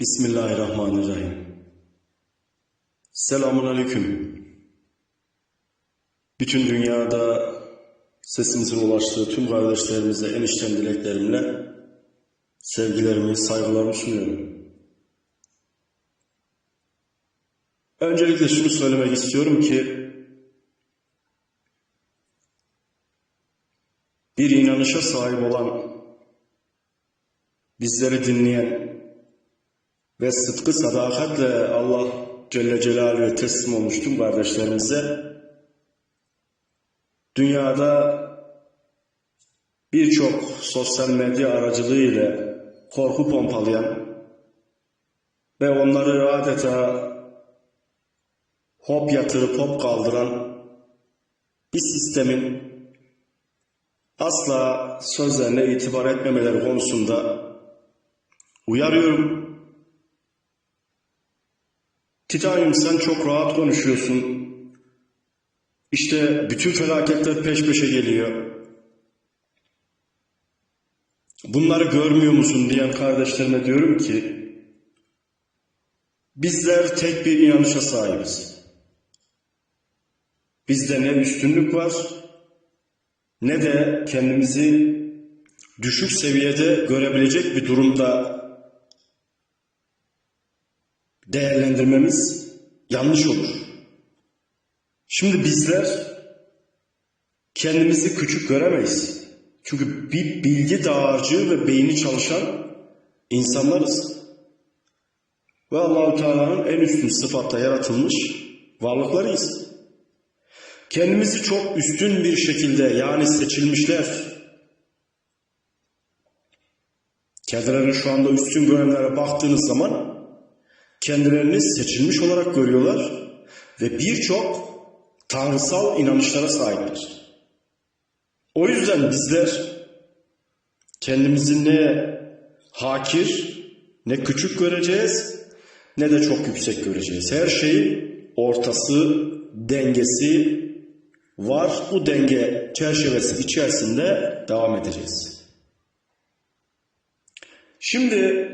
Bismillahirrahmanirrahim. Selamun Aleyküm. Bütün dünyada sesimizin ulaştığı tüm kardeşlerimize en içten dileklerimle sevgilerimi, saygılarımı sunuyorum. Öncelikle şunu söylemek istiyorum ki bir inanışa sahip olan bizleri dinleyen ve sıdkı sadakatle Allah Celle Celaluhu'ya teslim olmuş tüm kardeşlerimize dünyada birçok sosyal medya aracılığıyla korku pompalayan ve onları adeta hop yatırıp hop kaldıran bir sistemin asla sözlerine itibar etmemeleri konusunda uyarıyorum. Titanium sen çok rahat konuşuyorsun. İşte bütün felaketler peş peşe geliyor. Bunları görmüyor musun diyen kardeşlerime diyorum ki bizler tek bir inanışa sahibiz. Bizde ne üstünlük var ne de kendimizi düşük seviyede görebilecek bir durumda değerlendirmemiz yanlış olur. Şimdi bizler kendimizi küçük göremeyiz. Çünkü bir bilgi dağarcığı ve beyni çalışan insanlarız. Ve Allahu Teala'nın en üstün sıfatta yaratılmış varlıklarıyız. Kendimizi çok üstün bir şekilde yani seçilmişler kendilerini şu anda üstün görenlere baktığınız zaman kendilerini seçilmiş olarak görüyorlar ve birçok tanrısal inanışlara sahipler. O yüzden bizler kendimizi ne hakir ne küçük göreceğiz ne de çok yüksek göreceğiz. Her şeyin ortası, dengesi var. Bu denge çerçevesi içerisinde devam edeceğiz. Şimdi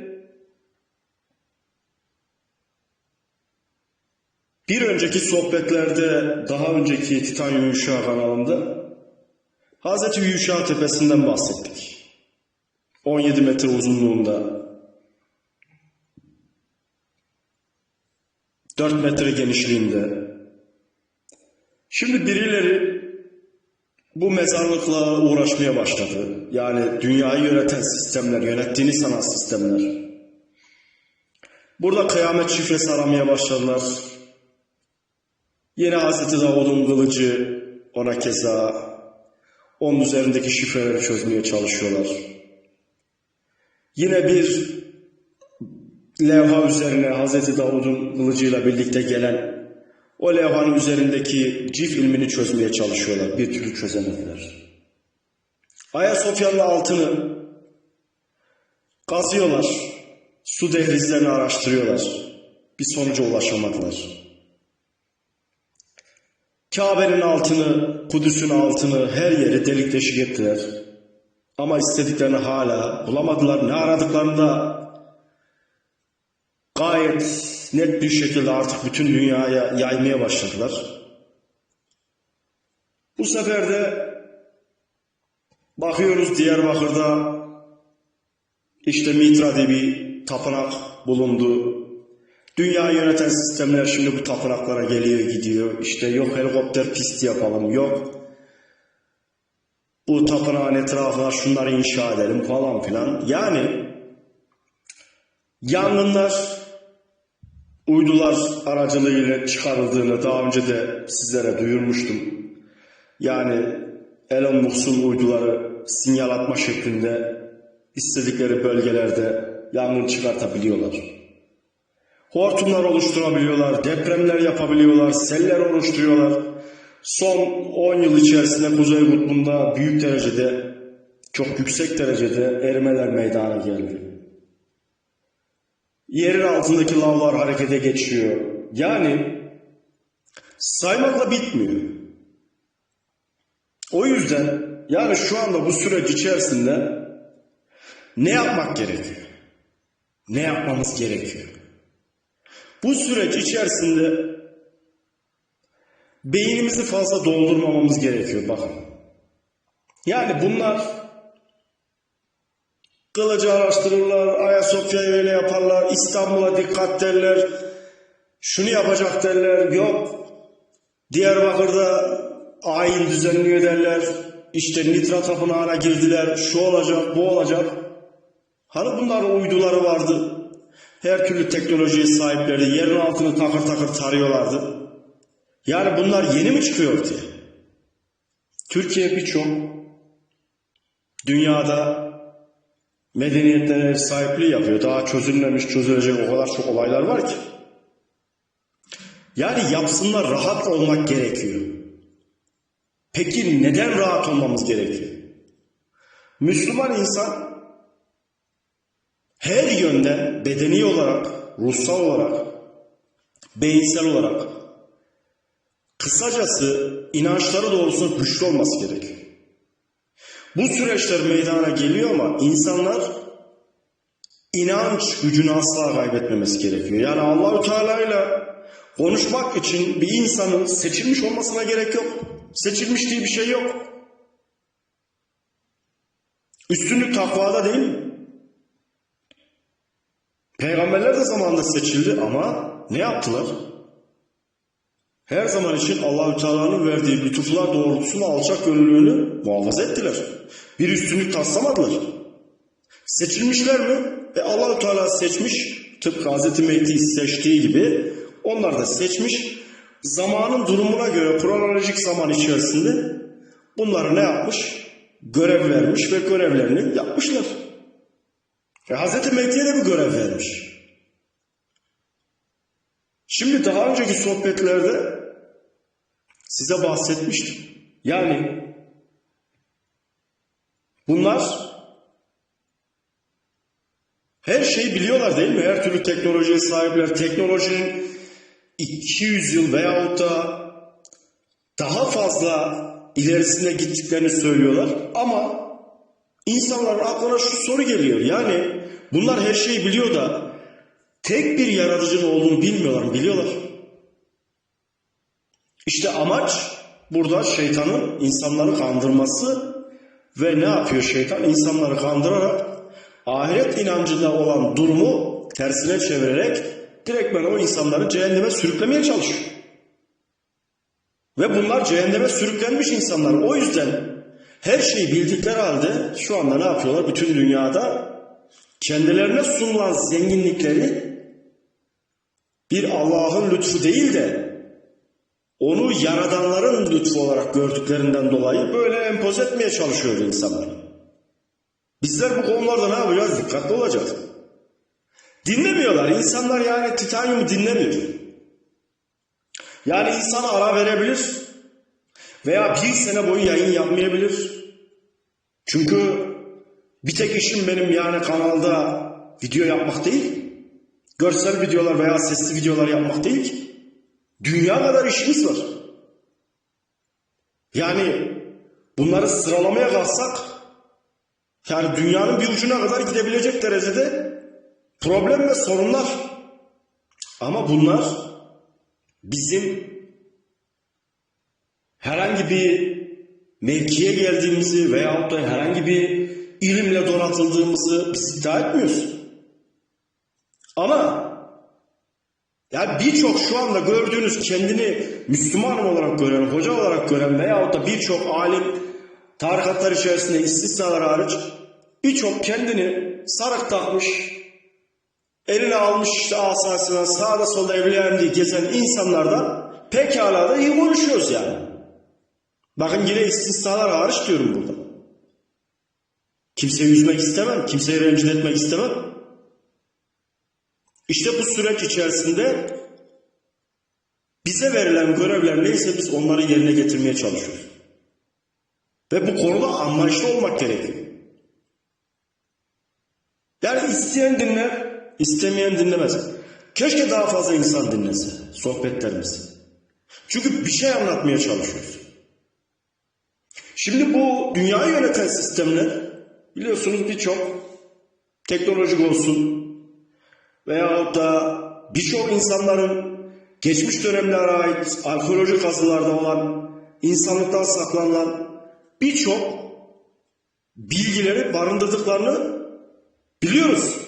Bir önceki sohbetlerde daha önceki Titanyum Yuşa kanalında Hazreti Yuşa Tepesi'nden bahsettik. 17 metre uzunluğunda 4 metre genişliğinde Şimdi birileri bu mezarlıkla uğraşmaya başladı. Yani dünyayı yöneten sistemler, yönettiğini sanan sistemler. Burada kıyamet şifresi aramaya başladılar. Yine Hazreti Davud'un kılıcı ona keza onun üzerindeki şifreleri çözmeye çalışıyorlar. Yine bir levha üzerine Hazreti Davud'un kılıcıyla birlikte gelen o levhanın üzerindeki cif ilmini çözmeye çalışıyorlar. Bir türlü çözemediler. Ayasofya'nın altını kazıyorlar. Su dehlizlerini araştırıyorlar. Bir sonuca ulaşamadılar. Kabe'nin altını, Kudüs'ün altını her yeri delik deşik ettiler. Ama istediklerini hala bulamadılar. Ne aradıklarını da gayet net bir şekilde artık bütün dünyaya yaymaya başladılar. Bu sefer de bakıyoruz Diyarbakır'da işte Mitra diye bir tapınak bulundu. Dünyayı yöneten sistemler şimdi bu tapınaklara geliyor gidiyor. İşte yok helikopter pisti yapalım, yok bu tapınağın etrafına şunları inşa edelim falan filan. Yani yangınlar uydular aracılığıyla çıkarıldığını daha önce de sizlere duyurmuştum. Yani Elon Musk'un uyduları sinyal atma şeklinde istedikleri bölgelerde yangın çıkartabiliyorlar. Hortumlar oluşturabiliyorlar, depremler yapabiliyorlar, seller oluşturuyorlar. Son 10 yıl içerisinde Kuzey Kutbu'nda büyük derecede, çok yüksek derecede erimeler meydana geldi. Yerin altındaki lavlar harekete geçiyor. Yani saymakla bitmiyor. O yüzden yani şu anda bu süreç içerisinde ne yapmak gerekiyor? ne yapmamız gerekiyor? Bu süreç içerisinde beynimizi fazla doldurmamamız gerekiyor bakın. Yani bunlar kılıcı araştırırlar, Ayasofya'yı öyle yaparlar, İstanbul'a dikkat derler, şunu yapacak derler, yok Diyarbakır'da ayin düzenliyor derler, işte nitrat tapınağına girdiler, şu olacak, bu olacak. Hani bunların uyduları vardı. Her türlü teknolojiye sahiplerdi. Yerin altını takır takır tarıyorlardı. Yani bunlar yeni mi çıkıyor ortaya? Türkiye birçok dünyada medeniyetlere ev sahipliği yapıyor. Daha çözülmemiş, çözülecek o kadar çok olaylar var ki. Yani yapsınlar rahat olmak gerekiyor. Peki neden rahat olmamız gerekiyor? Müslüman insan her yönden bedeni olarak, ruhsal olarak, beyinsel olarak kısacası inançları doğrultusunda güçlü olması gerekiyor. Bu süreçler meydana geliyor ama insanlar inanç gücünü asla kaybetmemesi gerekiyor. Yani Allahü Teala ile konuşmak için bir insanın seçilmiş olmasına gerek yok. Seçilmiş diye bir şey yok. Üstünlük takvada değil mi? Peygamberler de zamanında seçildi ama ne yaptılar? Her zaman için Allahü Teala'nın verdiği lütuflar doğrultusunda alçak gönüllülüğünü muhafaza ettiler. Bir üstünlük taslamadılar. Seçilmişler mi? E Allahü Teala seçmiş. Tıpkı Hz. Mehdi'yi seçtiği gibi onlar da seçmiş. Zamanın durumuna göre kronolojik zaman içerisinde bunları ne yapmış? Görev vermiş ve görevlerini yapmışlar. E Hz. Mehdi'ye de bir görev vermiş. Şimdi daha önceki sohbetlerde size bahsetmiştim. Yani bunlar her şeyi biliyorlar değil mi? Her türlü teknolojiye sahipler. Teknolojinin 200 yıl veyahut da daha fazla ilerisine gittiklerini söylüyorlar. Ama insanların aklına şu soru geliyor. Yani bunlar her şeyi biliyor da tek bir yaratıcının olduğunu bilmiyorlar mı? Biliyorlar. İşte amaç burada şeytanın insanları kandırması ve ne yapıyor şeytan? İnsanları kandırarak ahiret inancında olan durumu tersine çevirerek direktmen o insanları cehenneme sürüklemeye çalışıyor. Ve bunlar cehenneme sürüklenmiş insanlar. O yüzden her şeyi bildikleri halde şu anda ne yapıyorlar? Bütün dünyada kendilerine sunulan zenginlikleri bir Allah'ın lütfu değil de onu yaradanların lütfu olarak gördüklerinden dolayı böyle empoze etmeye çalışıyor insanlar. Bizler bu konularda ne yapacağız? Dikkatli olacağız. Dinlemiyorlar. İnsanlar yani titanyumu dinlemiyor. Yani insana ara verebilir veya bir sene boyu yayın yapmayabilir. Çünkü bir tek işim benim yani kanalda video yapmak değil. Görsel videolar veya sesli videolar yapmak değil. Dünya kadar işimiz var. Yani bunları sıralamaya kalksak yani dünyanın bir ucuna kadar gidebilecek derecede problem ve sorunlar. Ama bunlar bizim herhangi bir mevkiye geldiğimizi veyahut da herhangi bir ilimle donatıldığımızı biz iddia etmiyoruz. Ama yani birçok şu anda gördüğünüz kendini Müslüman olarak gören, hoca olarak gören veyahut da birçok alim tarikatlar içerisinde istisnalar hariç birçok kendini sarık takmış, eline almış işte asasına sağda solda evliyem diye gezen insanlardan pekala da iyi konuşuyoruz yani. Bakın yine istisnalar hariç diyorum burada. Kimseyi üzmek istemem, kimseyi rencide etmek istemem. İşte bu süreç içerisinde bize verilen görevler neyse biz onları yerine getirmeye çalışıyoruz. Ve bu konuda anlayışlı olmak gerekiyor. Yani isteyen dinler, istemeyen dinlemez. Keşke daha fazla insan dinlese sohbetlerimizi. Çünkü bir şey anlatmaya çalışıyoruz. Şimdi bu dünyayı yöneten sistemler biliyorsunuz birçok teknolojik olsun, veyahut da birçok insanların geçmiş dönemlere ait arkeolojik kazılarda olan insanlıktan saklanılan birçok bilgileri barındırdıklarını biliyoruz.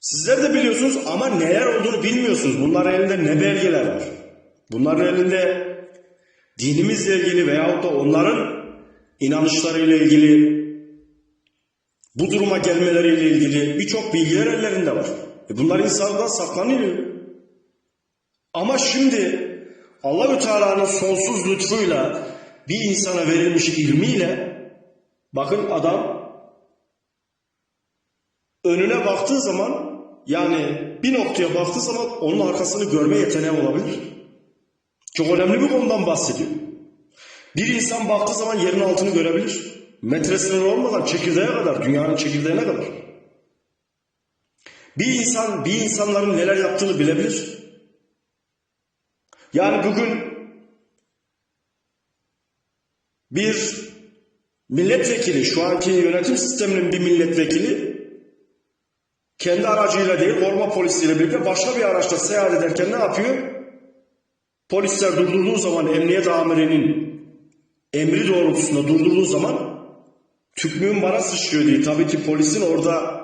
Sizler de biliyorsunuz ama neler olduğunu bilmiyorsunuz. Bunların elinde ne belgeler var? Bunların elinde dinimizle ilgili veyahut da onların inanışlarıyla ilgili bu duruma gelmeleriyle ilgili birçok bilgiler ellerinde var. E bunlar insanlardan saklanıyor. Ama şimdi Allahü Teala'nın sonsuz lütfuyla bir insana verilmiş ilmiyle bakın adam önüne baktığı zaman yani bir noktaya baktığı zaman onun arkasını görme yeteneği olabilir. Çok önemli bir konudan bahsediyor. Bir insan baktığı zaman yerin altını görebilir. Metre sınırı olmadan çekirdeğe kadar, dünyanın çekirdeğine kadar. Bir insan, bir insanların neler yaptığını bilebilir. Yani bugün bir milletvekili, şu anki yönetim sisteminin bir milletvekili kendi aracıyla değil, koruma polisiyle birlikte başka bir araçta seyahat ederken ne yapıyor? Polisler durdurduğu zaman emniyet amirinin emri doğrultusunda durdurduğu zaman tükmüğün bana sıçrıyor diye. Tabii ki polisin orada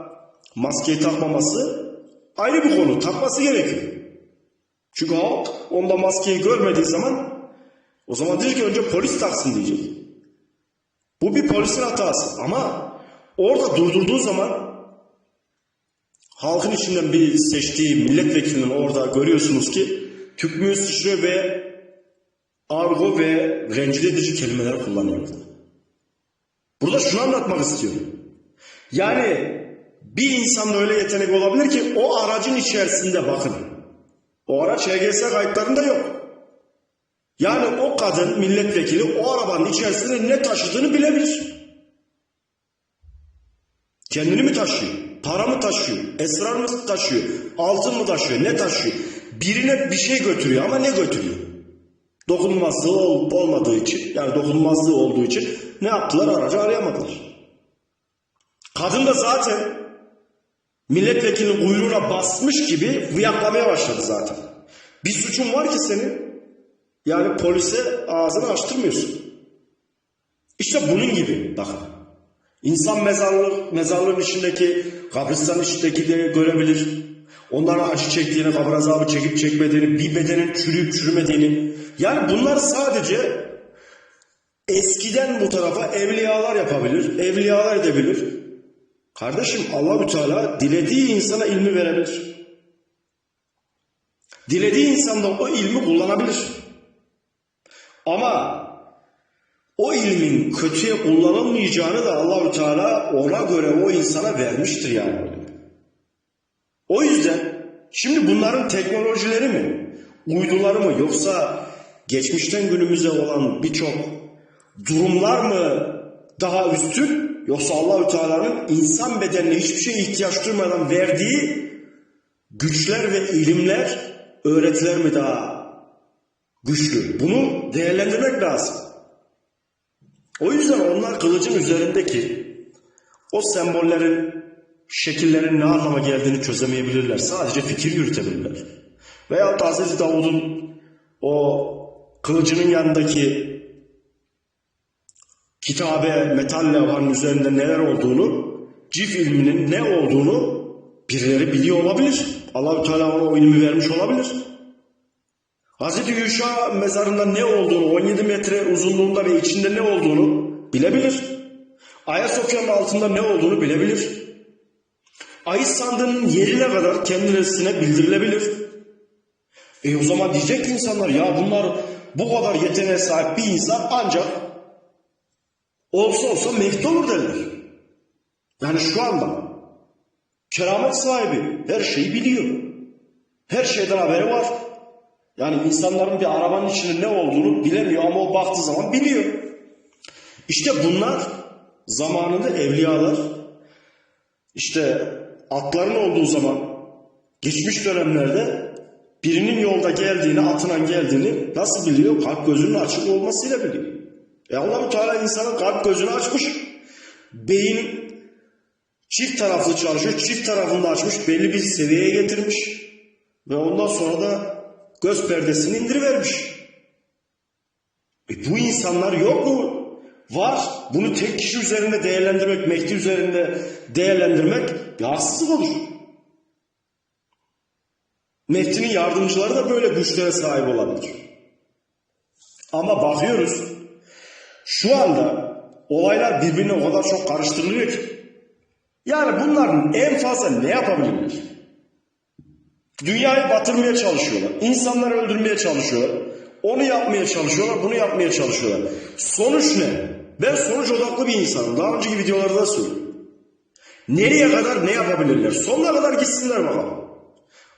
maskeyi takmaması ayrı bir konu. Takması gerekiyor. Çünkü halk onda maskeyi görmediği zaman o zaman diyecek ki önce polis taksın diyecek. Bu bir polisin hatası ama orada durdurduğu zaman halkın içinden bir seçtiği milletvekilinin orada görüyorsunuz ki tükmüğü sıçrıyor ve argo ve rencide edici kelimeler kullanıyor. Burada şunu anlatmak istiyorum. Yani bir insanın öyle yetenek olabilir ki o aracın içerisinde bakın. O araç HGS kayıtlarında yok. Yani o kadın milletvekili o arabanın içerisinde ne taşıdığını bilebilir. Kendini mi taşıyor? Para mı taşıyor? Esrar mı taşıyor? Altın mı taşıyor? Ne taşıyor? Birine bir şey götürüyor ama ne götürüyor? Dokunulmazlığı ol, olmadığı için yani dokunulmazlığı olduğu için ne yaptılar? Aracı arayamadılar. Kadın da zaten milletvekilinin kuyruğuna basmış gibi vıyaklamaya başladı zaten. Bir suçun var ki senin yani polise ağzını açtırmıyorsun. İşte bunun gibi bakın. İnsan mezarlık, mezarlığın içindeki, kabristan içindeki de görebilir. Onların acı çektiğini, kabir azabı çekip çekmediğini, bir bedenin çürüyüp çürümediğini. Yani bunlar sadece eskiden bu tarafa evliyalar yapabilir, evliyalar edebilir. Kardeşim Allahü Teala dilediği insana ilmi verebilir. Dilediği insan da o ilmi kullanabilir. Ama o ilmin kötüye kullanılmayacağını da Allahü Teala ona göre o insana vermiştir yani. O yüzden şimdi bunların teknolojileri mi, uyduları mı yoksa geçmişten günümüze olan birçok durumlar mı daha üstün yoksa Allahü Teala'nın insan bedenine hiçbir şeye ihtiyaç duymadan verdiği güçler ve ilimler, öğretiler mi daha güçlü? Bunu değerlendirmek lazım. O yüzden onlar kılıcın üzerindeki o sembollerin, şekillerin ne anlama geldiğini çözemeyebilirler. Sadece fikir yürütebilirler. Veya Hz. Davud'un o kılıcının yanındaki kitabe, metal levhanın üzerinde neler olduğunu, cif ilminin ne olduğunu birileri biliyor olabilir. allah Teala ona o ilmi vermiş olabilir. Hz. Yuşa mezarında ne olduğunu, 17 metre uzunluğunda ve içinde ne olduğunu bilebilir. Ayasofya'nın altında ne olduğunu bilebilir. Ayı sandığının yerine kadar kendisine bildirilebilir. E o zaman diyecek insanlar ya bunlar bu kadar yeteneğe sahip bir insan ancak olsa olsa Mehdi olur derler. Yani şu anda keramet sahibi her şeyi biliyor. Her şeyden haberi var. Yani insanların bir arabanın içinde ne olduğunu bilemiyor ama o baktığı zaman biliyor. İşte bunlar zamanında evliyalar işte atların olduğu zaman geçmiş dönemlerde birinin yolda geldiğini, atından geldiğini nasıl biliyor? Kalp gözünün açık olmasıyla biliyor. E Allah-u Teala insanın kalp gözünü açmış. Beyin Çift taraflı çalışıyor. Çift tarafında açmış. Belli bir seviyeye getirmiş. Ve ondan sonra da göz perdesini indirivermiş. E bu insanlar yok mu? Var. Bunu tek kişi üzerinde değerlendirmek, Mehdi üzerinde değerlendirmek bir haksızlık olur. Mehdi'nin yardımcıları da böyle güçlere sahip olabilir. Ama bakıyoruz şu anda olaylar birbirine o kadar çok karıştırılıyor ki. Yani bunların en fazla ne yapabilirler? Dünyayı batırmaya çalışıyorlar. İnsanları öldürmeye çalışıyorlar. Onu yapmaya çalışıyorlar, bunu yapmaya çalışıyorlar. Sonuç ne? Ben sonuç odaklı bir insanım. Daha önceki videolarda da söyledim. Nereye kadar ne yapabilirler? Sonuna kadar gitsinler bakalım.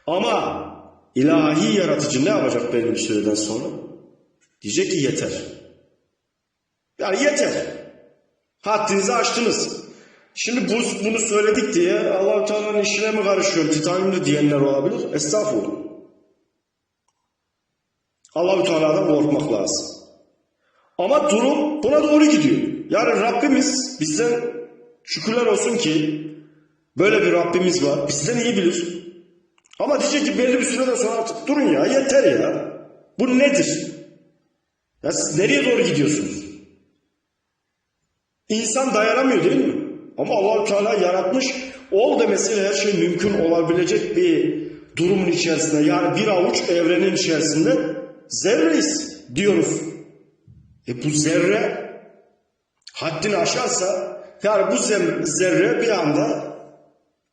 Ama ilahi yaratıcı ne yapacak belli bir süreden sonra? Diyecek ki yeter. Yani yeter. Haddinizi aştınız. Şimdi bu, bunu söyledik diye Allah-u Teala'nın işine mi karışıyorum, titanyumda diyenler olabilir. Estağfurullah. Allah-u Teala'dan korkmak lazım. Ama durum buna doğru gidiyor. Yani Rabbimiz bizden şükürler olsun ki böyle bir Rabbimiz var. Bizden iyi bilir. Ama diyecek ki belli bir süreden sonra artık durun ya yeter ya. Bu nedir? Ya siz nereye doğru gidiyorsunuz? İnsan dayanamıyor değil mi? Ama allah Teala yaratmış. Ol demesiyle her şey mümkün olabilecek bir durumun içerisinde. Yani bir avuç evrenin içerisinde zerreyiz diyoruz. E bu zerre haddini aşarsa yani bu zerre bir anda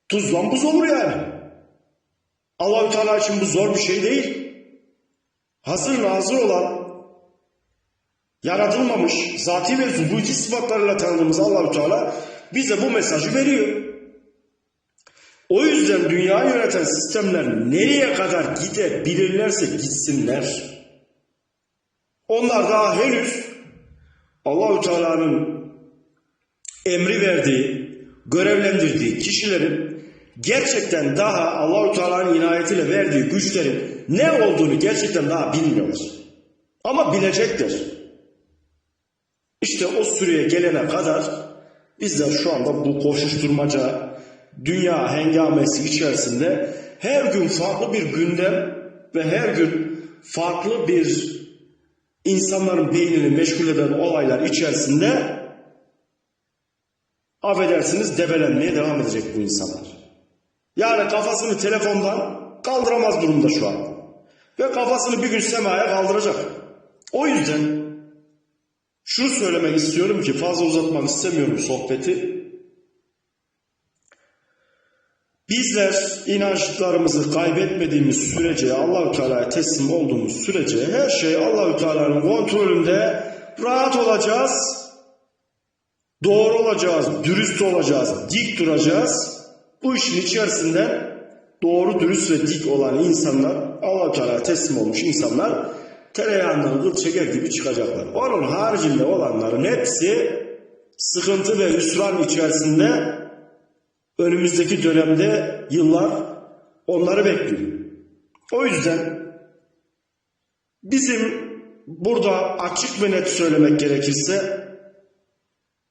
tuzdan buz olur yani. Allahü Teala için bu zor bir şey değil. Hazır nazır olan yaratılmamış zati ve zubuti sıfatlarıyla tanıdığımız Allahü Teala bize bu mesajı veriyor. O yüzden dünyayı yöneten sistemler nereye kadar gidebilirlerse gitsinler. Onlar daha henüz Allahü Teala'nın emri verdiği, görevlendirdiği kişilerin gerçekten daha Allahü Teala'nın inayetiyle verdiği güçlerin ne olduğunu gerçekten daha bilmiyorlar. Ama bilecekler. İşte o süreye gelene kadar bizler şu anda bu koşuşturmaca, dünya hengamesi içerisinde her gün farklı bir gündem ve her gün farklı bir insanların beynini meşgul eden olaylar içerisinde affedersiniz debelenmeye devam edecek bu insanlar. Yani kafasını telefondan kaldıramaz durumda şu an. Ve kafasını bir gün semaya kaldıracak. O yüzden şunu söylemek istiyorum ki fazla uzatmak istemiyorum sohbeti. Bizler inançlarımızı kaybetmediğimiz sürece, Allahü Teala'ya teslim olduğumuz sürece her şey Allahü Teala'nın kontrolünde rahat olacağız. Doğru olacağız, dürüst olacağız, dik duracağız. Bu işin içerisinde doğru, dürüst ve dik olan insanlar, Allah-u Teala'ya teslim olmuş insanlar tereyağından kıl çeker gibi çıkacaklar. Onun haricinde olanların hepsi sıkıntı ve hüsran içerisinde önümüzdeki dönemde yıllar onları bekliyor. O yüzden bizim burada açık ve net söylemek gerekirse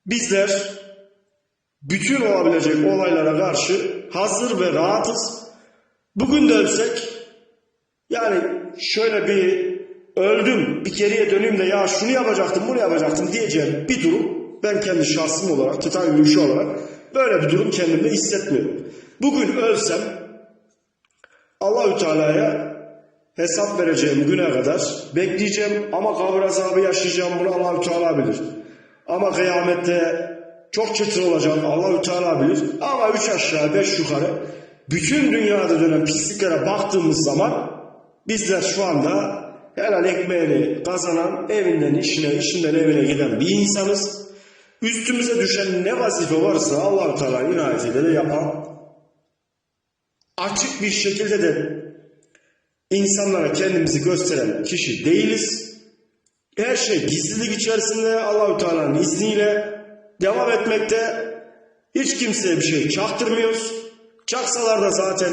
bizler bütün olabilecek olaylara karşı hazır ve rahatız. Bugün de ölsek yani şöyle bir öldüm bir geriye döneyim de ya şunu yapacaktım bunu yapacaktım diyeceğim bir durum ben kendi şahsım olarak tutan yürüyüşü olarak böyle bir durum kendimde hissetmiyorum. Bugün ölsem Allahü Teala'ya hesap vereceğim güne kadar bekleyeceğim ama kabir azabı yaşayacağım bunu Allahü Teala bilir. Ama kıyamette çok çıtır olacağım Allahü Teala bilir. Ama üç aşağı beş yukarı bütün dünyada dönen pisliklere baktığımız zaman bizler şu anda helal ekmeğini kazanan evinden işine, işinden evine giden bir insanız. Üstümüze düşen ne vazife varsa Allah-u Teala inayetiyle de yapan açık bir şekilde de insanlara kendimizi gösteren kişi değiliz. Her şey gizlilik içerisinde Allahü Teala'nın izniyle devam etmekte. Hiç kimseye bir şey çaktırmıyoruz. Çaksalar da zaten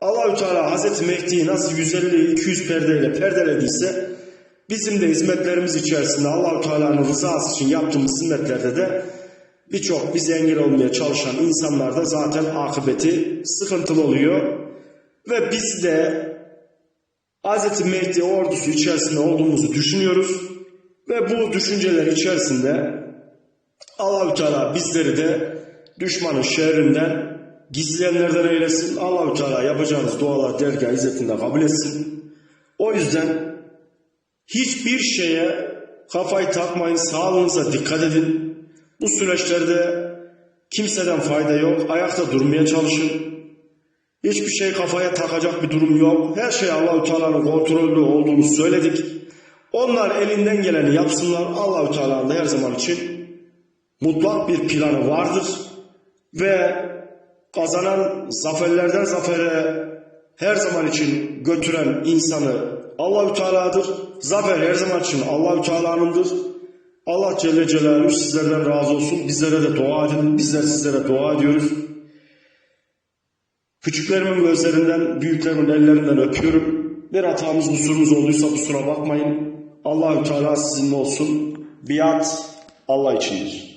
Allahü Teala Hazreti Mehdi'yi nasıl 150-200 perdeyle perdelediyse bizim de hizmetlerimiz içerisinde Allahü Teala'nın rızası için yaptığımız hizmetlerde de birçok bize engel olmaya çalışan insanlar da zaten akıbeti sıkıntılı oluyor. Ve biz de Hz. Mehdi ordusu içerisinde olduğumuzu düşünüyoruz. Ve bu düşünceler içerisinde Allahü Teala bizleri de düşmanın şerrinden gizleyenlerden eylesin. Allahü Teala yapacağınız dualar dergah izzetinde kabul etsin. O yüzden hiçbir şeye kafayı takmayın. Sağlığınıza dikkat edin. Bu süreçlerde kimseden fayda yok. Ayakta durmaya çalışın. Hiçbir şey kafaya takacak bir durum yok. Her şey Allahü Teala'nın kontrolü olduğunu söyledik. Onlar elinden geleni yapsınlar. Allahü Teala'nın her zaman için mutlak bir planı vardır ve kazanan zaferlerden zafere her zaman için götüren insanı Allahü Teala'dır. Zafer her zaman için Allahü Teala'nındır. Allah Celle Celaluhu sizlerden razı olsun. Bizlere de dua edin. Bizler sizlere dua ediyoruz. Küçüklerimin gözlerinden, büyüklerimin ellerinden öpüyorum. Bir hatamız, kusurumuz olduysa kusura bakmayın. Allahü Teala sizinle olsun. Biat Allah içindir.